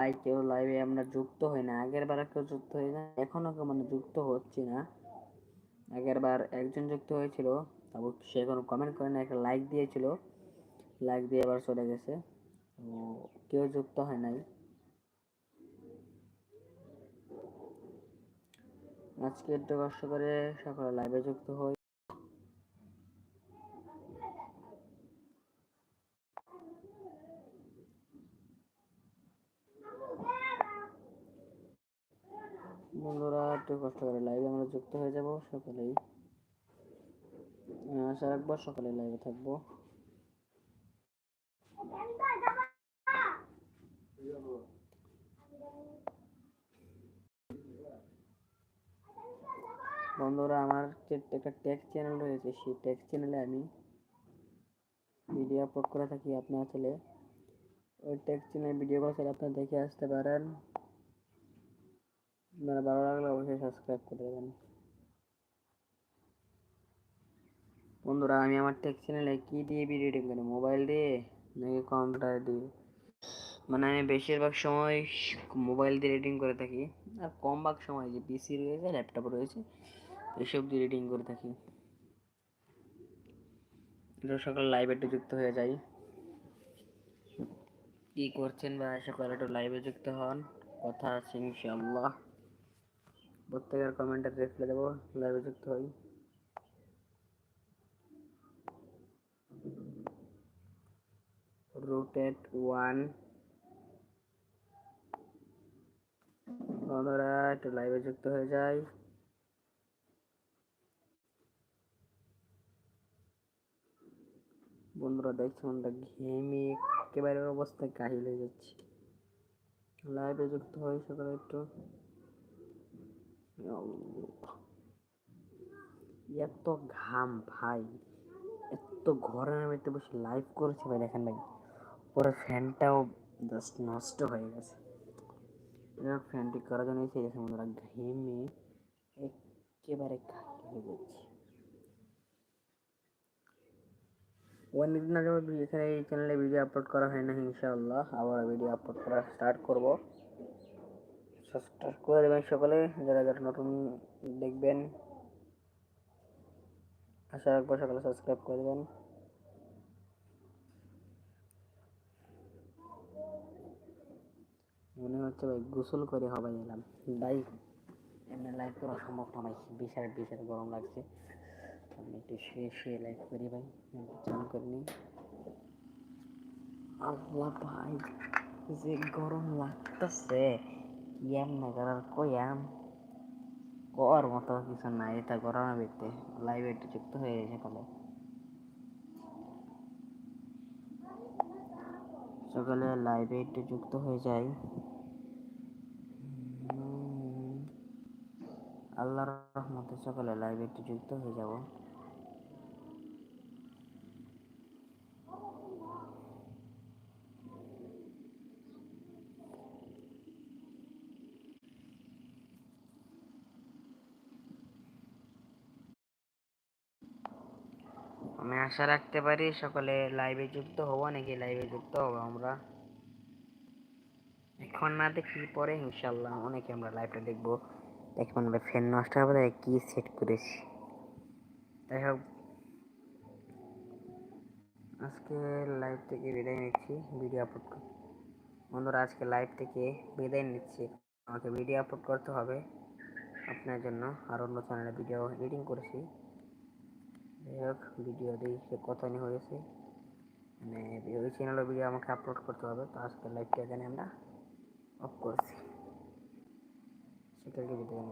ভাই কেউ লাইভে আমরা যুক্ত হই না। আগের বার কেউ যুক্ত হই না এখনও কেউ মানে যুক্ত হচ্ছি না। আগের বার একজন যুক্ত হয়েছিল তারপর সে কোনো কমেন্ট করে না একটা লাইক দিয়েছিল। লাইক দিয়ে আবার চলে গেছে। তো কেউ যুক্ত হয় নাই। আজকে একটু কষ্ট করে সকালে লাইভে যুক্ত হই। বন্ধুরা, একটু কষ্ট করে লাইভে আমরা যুক্ত হয়ে যাব। সকালেই আশা রাখব সকালে লাইভে থাকব। বন্ধুরা, আমার একটা টেক্সট চ্যানেল রয়েছে। সেই টেক্সট চ্যানেলে আমি ভিডিও আপলোড করে থাকি আপনার ছেলে। ওই টেক্সট চ্যানেল ভিডিওগুলো ছেলে আপনারা দেখে আসতে পারেন। আপনারা ভালো লাগলে অবশ্যই সাবস্ক্রাইব করে দেবেন। বন্ধুরা, আমি আমার টেক্সট চ্যানেলে কী দিয়ে ভিডিও এডিটিং করি মোবাইল দিয়ে নাকি কম্পিউটার দিয়ে? মানে আমি বেশিরভাগ সময় মোবাইল দিয়ে এডিটিং করে থাকি, আর কম ভাগ সময় যে পিসি রয়েছে ল্যাপটপ রয়েছে, এসব দিয়ে এডিটিং করে থাকি। সকাল লাইভে একটু যুক্ত হয়ে যাই। কি করছেন বা সকালে একটু লাইভে যুক্ত হন। কথা আছে ইনশাল্লাহ প্রত্যেকের কমেন্টে রিপ্লাই দেবো লাইভে যুক্ত হই। রুটেড ওয়ান বন্ধুরা, একটু লাইভে যুক্ত হয়ে যায় বন্ধুরা, দেখছি আমরা ঘেমে একেবারে অবস্থায় কাহিল হয়ে যাচ্ছি। লাইভে যুক্ত হয়ে সকালে একটু। এত ঘাম ভাই, এত ঘরের মধ্যে বসে লাইভ করেছে ভাই, দেখেন ভাই। পরে ফ্যানটাও জাস্ট নষ্ট হয়ে গেছে। ফ্যানটি করার জন্য এসে গেছে বন্ধুরা, ঘেমে একেবারে খালি হয়ে যাচ্ছে অনেকদিন আগে এখানে এই চ্যানেলে ভিডিও আপলোড করা হয় না ইনশাআল্লাহ। আবার ভিডিও আপলোড করা স্টার্ট করব। সাবস্ক্রাইব করে দেবেন সকলে। যারা যারা নতুন দেখবেন, আশা রাখব সকলে সাবস্ক্রাইব করে দেবেন। মনে হচ্ছে ভাই গোসল করে হবাই এলাম। ভাই, এমনি লাইভ করা সম্ভব না ভাই। বিশাল বিশাল গরম লাগছে। আমি একটু শুয়ে শুয়ে লাইভ করি ভাই। চান করে নিই। আল্লাহ ভাই, যে গরম লাগতেছে। ইয়াম না করার কয়াম কর মতো কিছু নাই এটা গরমে বেতে লাইভে একটু যুক্ত হয়ে গেছে সকালে সকালে লাইভে একটু যুক্ত হয়ে যায় আল্লাহর রহমতে সকালে লাইভে একটু যুক্ত হয়ে যাব আমি আশা রাখতে পারি সকলে লাইভে যুক্ত হব, নাকি লাইভে যুক্ত হব আমরা? এখন না দেখি, পরে ইনশাল্লাহ অনেকে আমরা লাইভটা দেখব। দেখবেন আমরা ফ্যান নষ্ট হবে কি সেট করেছি? যাই হোক। আজকে লাইভ থেকে বিদায় নিচ্ছি ভিডিও আপলোড বন্ধুরা, আজকে লাইভ থেকে বিদায় নিচ্ছি। আমাকে ভিডিও আপলোড করতে হবে। আপনার জন্য আর অন্য চ্যানেলে ভিডিও এডিটিং করেছি। হোক ভিডিও দেখে কত নিয়ে হয়েছে। মানে ওই চ্যানেলের ভিডিও আমাকে আপলোড করতে হবে তো আজকে লাইভটা এখানে আমরা অফ করছি। সকলকে বিদায়